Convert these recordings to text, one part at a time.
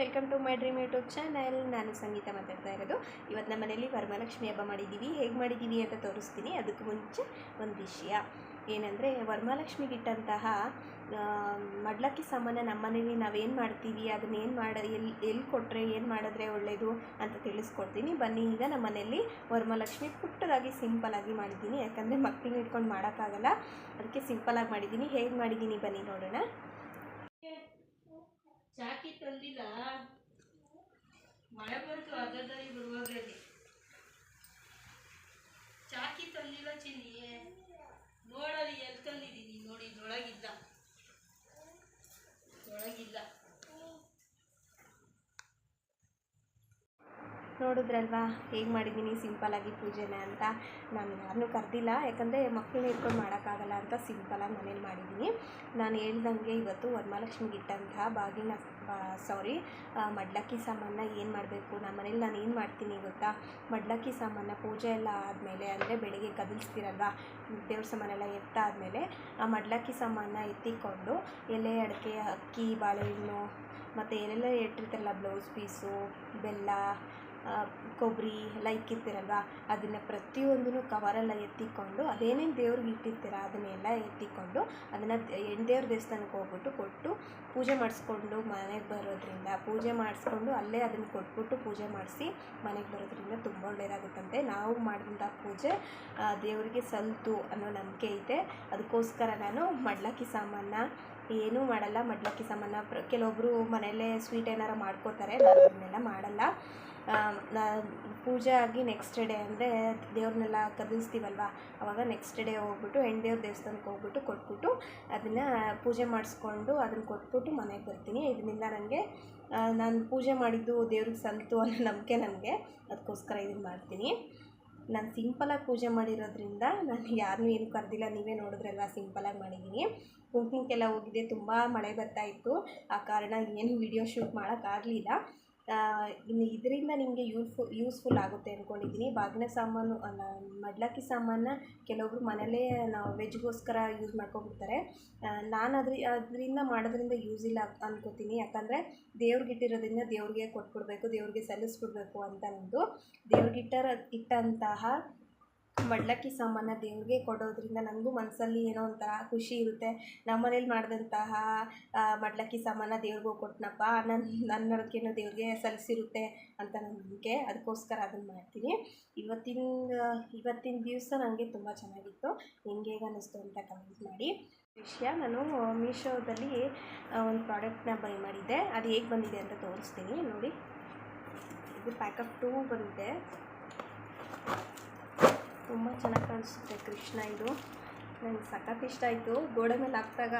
Welcome to my dream YouTube channel ನಾನು ಸಂಗೀತ ಮಾತಾಡ್ತಾ ಇರೋದು. ಇವತ್ತು ನಮ್ಮ ಮನೇಲಿ ವರಮಹಾಲಕ್ಷ್ಮಿ ಹಬ್ಬ ಮಾಡಿದ್ದೀವಿ. ಹೇಗೆ ಮಾಡಿದ್ದೀವಿ ಅಂತ ತೋರಿಸ್ತೀನಿ. ಅದಕ್ಕೆ ಮುಂಚೆ ಒಂದು ವಿಷಯ. ಏನಂದರೆ ವರಮಹಾಲಕ್ಷ್ಮಿಗಿಟ್ಟಂತಹ ಮಡ್ಲಕ್ಕಿ ಸಾಮಾನ ನಮ್ಮ ಮನೇಲಿ ನಾವೇನು ಮಾಡ್ತೀವಿ, ಅದನ್ನ ಏನು ಮಾಡ ಎಲ್ಲಿ ಎಲ್ಲಿ ಕೊಟ್ಟರೆ ಏನು ಮಾಡಿದ್ರೆ ಒಳ್ಳೆಯದು ಅಂತ ತಿಳಿಸ್ಕೊಡ್ತೀನಿ. ಬನ್ನಿ, ಈಗ ನಮ್ಮ ಮನೇಲಿ ವರಮಹಾಲಕ್ಷ್ಮಿ ಪುಟ್ಟದಾಗಿ ಸಿಂಪಲಾಗಿ ಮಾಡಿದ್ದೀನಿ. ಯಾಕಂದರೆ ಮಕ್ಕಳನ್ನ ಇಟ್ಕೊಂಡು ಮಾಡೋಕ್ಕಾಗಲ್ಲ. ಅದಕ್ಕೆ ಸಿಂಪಲಾಗಿ ಮಾಡಿದ್ದೀನಿ. ಹೇಗೆ ಮಾಡಿದ್ದೀನಿ ಬನ್ನಿ ನೋಡೋಣ ಚಾಕಿ ತಂದಿಲ್ಲ ಮಳೆ ಬಂತು ಅದರದಲ್ಲಿ ಬರುವಾಗಲಿ ಚಾಕಿ ತಂದಿಲ್ಲ ಚಿನ್ನಿ. ನೋಡಲಿ ಎಲ್ಲಿ ತಂದಿದ್ದೀನಿ ನೋಡಿ ಇದೊಳಗಿಲ್ಲ ಒಳಗಿಲ್ಲ ನೋಡಿದ್ರಲ್ವಾ? ಹೇಗೆ ಮಾಡಿದ್ದೀನಿ? ಸಿಂಪಲಾಗಿ ಪೂಜೆನ ಅಂತ ನಾನು ಯಾರನ್ನೂ ಕರೆದಿಲ್ಲ. ಯಾಕಂದರೆ ಮಕ್ಕಳನ್ನ ಇಟ್ಕೊಂಡು ಮಾಡೋಕ್ಕಾಗಲ್ಲ ಅಂತ ಸಿಂಪಲಾಗಿ ಮನೇಲಿ ಮಾಡಿದ್ದೀನಿ. ನಾನು ಹೇಳ್ದಂಗೆ ಇವತ್ತು ವರಮಹಾಲಕ್ಷ್ಮಿಗೆ ಇಟ್ಟಂತಹ ಬಾಗಿನ ಸಾರಿ ಮಡ್ಲಕ್ಕಿ ಸಾಮಾನ ಏನು ಮಾಡಬೇಕು? ನಮ್ಮ ಮನೇಲಿ ನಾನು ಏನು ಮಾಡ್ತೀನಿ ಗೊತ್ತಾ? ಮಡ್ಲಕ್ಕಿ ಸಾಮಾನ ಪೂಜೆ ಎಲ್ಲ ಆದಮೇಲೆ, ಅಂದರೆ ಬೆಳಿಗ್ಗೆ ಕದಲ್ಸ್ತೀರಲ್ವಾ? ದೇವ್ರ ಸಾಮಾನೆಲ್ಲ ಎತ್ತಾದಮೇಲೆ ಆ ಮಡ್ಲಕ್ಕಿ ಸಾಮಾನ ಎತ್ತಿಕೊಂಡು, ಎಲೆ, ಅಡಿಕೆ, ಅಕ್ಕಿ, ಬಾಳೆಹಣ್ಣು, ಮತ್ತು ಏನೆಲ್ಲ ಇಟ್ಟಿರ್ತಾರಲ್ಲ ಬ್ಲೌಸ್ ಪೀಸು ಬೆಲ್ಲ ಕೊಬ್ಬರಿ ಎಲ್ಲ ಇಕ್ಕಿರ್ತೀರಲ್ವ ಅದನ್ನು ಪ್ರತಿಯೊಂದನ್ನು ಕವರೆಲ್ಲ ಎತ್ತಿಕೊಂಡು, ಅದೇನೇನು ದೇವ್ರಿಗೆ ಇಟ್ಟಿರ್ತೀರ, ಅದನ್ನೆಲ್ಲ ಎತ್ತಿಕೊಂಡು, ಅದನ್ನು ದೇವ್ರ ದೇವಸ್ಥಾನಕ್ಕೆ ಹೋಗ್ಬಿಟ್ಟು ಕೊಟ್ಟು ಪೂಜೆ ಮಾಡಿಸ್ಕೊಂಡು ಮನೆಗೆ ಬರೋದ್ರಿಂದ, ಪೂಜೆ ಮಾಡಿಸ್ಕೊಂಡು ಅಲ್ಲೇ ಅದನ್ನು ಕೊಟ್ಬಿಟ್ಟು ಪೂಜೆ ಮಾಡಿಸಿ ಮನೆಗೆ ಬರೋದ್ರಿಂದ ತುಂಬ ಒಳ್ಳೆಯದಾಗುತ್ತಂತೆ ನಾವು ಮಾಡಿದಂಥ ಪೂಜೆ ದೇವರಿಗೆ ಸಲ್ತು ಅನ್ನೋ ನಂಬಿಕೆ ಇದೆ ಅದಕ್ಕೋಸ್ಕರ ನಾನು ಮಡ್ಲಕ್ಕಿ ಸಾಮಾನ ಏನೂ ಮಾಡಲ್ಲ. ಮಡ್ಲಕ್ಕಿ ಸಾಮಾನ ಕೆಲವೊಬ್ಬರು ಮನೆಯಲ್ಲೇ ಸ್ವೀಟ್ ಏನಾರು ಮಾಡ್ಕೋತಾರೆ ನಾನು ಅದನ್ನೆಲ್ಲ ಮಾಡಲ್ಲ. ಪೂಜೆ ಆಗಿ ನೆಕ್ಸ್ಟ್ ಡೇ ಅಂದರೆ ದೇವ್ರನ್ನೆಲ್ಲ ಕದಲಿಸ್ತೀವಲ್ವ ಅವಾಗ ನೆಕ್ಸ್ಟ್ ಡೇ ಹೋಗ್ಬಿಟ್ಟು ಹೆಣ್ದೇವ್ರ ದೇವಸ್ಥಾನಕ್ಕೆ ಹೋಗ್ಬಿಟ್ಟು ಕೊಟ್ಬಿಟ್ಟು ಅದನ್ನು ಪೂಜೆ ಮಾಡಿಸ್ಕೊಂಡು ಅದನ್ನು ಕೊಟ್ಬಿಟ್ಟು ಮನೆಗೆ ಬರ್ತೀನಿ. ಇದರಿಂದ ನನಗೆ ನಾನು ಪೂಜೆ ಮಾಡಿದ್ದು ದೇವ್ರಿಗೆ ಸಂತು ಅನ್ನೋ ನಂಬಿಕೆ ನನಗೆ. ಅದಕ್ಕೋಸ್ಕರ ಇದನ್ನು ಮಾಡ್ತೀನಿ. ನಾನು ಸಿಂಪಲಾಗಿ ಪೂಜೆ ಮಾಡಿರೋದ್ರಿಂದ ನಾನು ಯಾರನ್ನೂ ಏನು ಕರೆದಿಲ್ಲ, ನೀವೇ ನೋಡಿದ್ರಲ್ವ, ಸಿಂಪಲಾಗಿ ಮಾಡಿದ್ದೀನಿ. ಕುಂಕುಮಕ್ಕೆಲ್ಲ ಹೋಗಿದ್ದೆ ತುಂಬ ಮಳೆ ಬರ್ತಾ ಇತ್ತು. ಆ ಕಾರಣ ಏನು ವಿಡಿಯೋ ಶೂಟ್ ಮಾಡೋಕ್ಕಾಗಲಿಲ್ಲ. ಇದರಿಂದ ನಿಮಗೆ ಯೂಸ್ಫು ಯೂಸ್ಫುಲ್ ಆಗುತ್ತೆ ಅಂದ್ಕೊಂಡಿದ್ದೀನಿ ಬಾಗಿನ ಸಾಮಾನು, ಅಲ್ಲ, ಮಡ್ಲಕ್ಕಿ ಸಾಮಾನನ್ನ ಕೆಲವೊಬ್ರು ಮನೇಲೇ ನಾವು ವೆಜ್ಗೋಸ್ಕರ ಯೂಸ್ ಮಾಡ್ಕೊಂಡ್ಬಿಡ್ತಾರೆ. ನಾನು ಅದ್ರ ಅದರಿಂದ ಮಾಡೋದ್ರಿಂದ ಯೂಸ್ ಇಲ್ಲ ಅನ್ಕೋತೀನಿ. ಯಾಕಂದರೆ ದೇವ್ರಿಗಿಟ್ಟಿರೋದ್ರಿಂದ ದೇವ್ರಿಗೆ ಕೊಟ್ಬಿಡ್ಬೇಕು, ದೇವ್ರಿಗೆ ಸಲ್ಲಿಸ್ಬಿಡ್ಬೇಕು ಅಂತ ನಂದು ದೇವ್ರಿಗಿಟ್ಟರ ಇಟ್ಟಂತಹ ಮಡ್ಲಕ್ಕಿ ಸಾಮಾನ ದೇವ್ರಿಗೆ ಕೊಡೋದ್ರಿಂದ ನನಗೂ ಮನಸ್ಸಲ್ಲಿ ಏನೋ ಒಂಥರ ಖುಷಿ ಇರುತ್ತೆ. ನಮ್ಮ ಮನೇಲಿ ಮಾಡಿದಂತಹ ಮಡ್ಲಕ್ಕಿ ಸಾಮಾನ ದೇವ್ರಿಗೂ ಕೊಟ್ಟನಪ್ಪ ನನ್ನ ನನ್ನೊಳಗೇನೋ ದೇವ್ರಿಗೆ ಸಲ್ಲಿಸಿರುತ್ತೆ ಅಂತ ನಂಬಿಕೆ. ಅದಕ್ಕೋಸ್ಕರ ಅದನ್ನು ಮಾಡ್ತೀನಿ. ಇವತ್ತಿನ ಇವತ್ತಿನ ದಿವಸ ನನಗೆ ತುಂಬ ಚೆನ್ನಾಗಿತ್ತು. ಹೆಂಗೆ ಹೇಗೆ ಅನ್ನಿಸ್ತು ಅಂತ ಕಮೆಂಟ್ ಮಾಡಿ. ವಿಷಯ, ನಾನು ಮೀಶೋದಲ್ಲಿ ಒಂದು ಪ್ರಾಡಕ್ಟ್ನ ಬೈ ಮಾಡಿದ್ದೆ. ಅದು ಹೇಗೆ ಬಂದಿದೆ ಅಂತ ತೋರಿಸ್ತೀನಿ. ನೋಡಿ. ಇದು ಪ್ಯಾಕಪ್ ಟೂ ಬಂದಿದೆ. ತುಂಬ ಚೆನ್ನಾಗಿ ಕಾಣಿಸುತ್ತೆ ಕೃಷ್ಣ ಇದು. ನನಗೆ ಸಖತ್ ಇಷ್ಟ ಆಯಿತು. ಗೋಡೆ ಮೇಲೆ ಹಾಕಿದಾಗ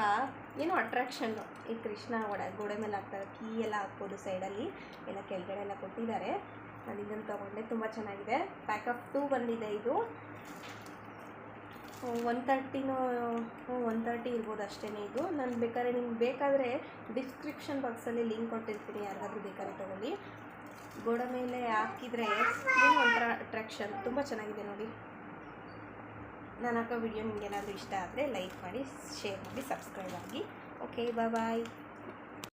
ಏನೋ ಅಟ್ರಾಕ್ಷನ್ನು ಈ ಕೃಷ್ಣ ಒಡೆ, ಗೋಡೆ ಮೇಲೆ ಹಾಕಿದಾಗ ಕೀ ಎಲ್ಲ ಹಾಕ್ಬೋದು ಸೈಡಲ್ಲಿ ಎಲ್ಲ ಕೆಳಗಡೆ ಎಲ್ಲ ಕೊಟ್ಟಿದ್ದಾರೆ. ನಾನು ಇದನ್ನು ತೊಗೊಂಡೆ, ತುಂಬ ಚೆನ್ನಾಗಿದೆ. ಪ್ಯಾಕಪ್ ಟೂ ಬಂದಿದೆ ಇದು. ಒನ್ ತರ್ಟಿನೋ ಒನ್ ತರ್ಟಿ ಇರ್ಬೋದು ಅಷ್ಟೇ ಇದು. ನಾನು ಬೇಕಾದ್ರೆ ನಿಮ್ಗೆ ಬೇಕಾದರೆ ಡಿಸ್ಕ್ರಿಪ್ಷನ್ ಬಾಕ್ಸಲ್ಲಿ ಲಿಂಕ್ ಕೊಟ್ಟಿರ್ತೀನಿ. ಯಾರಿಗಾದ್ರೂ ಬೇಕಾದ್ರೆ ತೊಗೊಳ್ಳಿ. ಗೋಡೆ ಮೇಲೆ ಹಾಕಿದರೆ ಏನೋ ಒಂಥರ ಅಟ್ರಾಕ್ಷನ್ ತುಂಬ ಚೆನ್ನಾಗಿದೆ ನೋಡಿ. ನಾನು ಹಾಕೋ ವಿಡಿಯೋ ನಿಮಗೇನಾದರೂ ಇಷ್ಟ ಆದರೆ ಲೈಕ್ ಮಾಡಿ ಶೇರ್ ಮಾಡಿ ಸಬ್ಸ್ಕ್ರೈಬ್ ಆಗಿ. Okay bye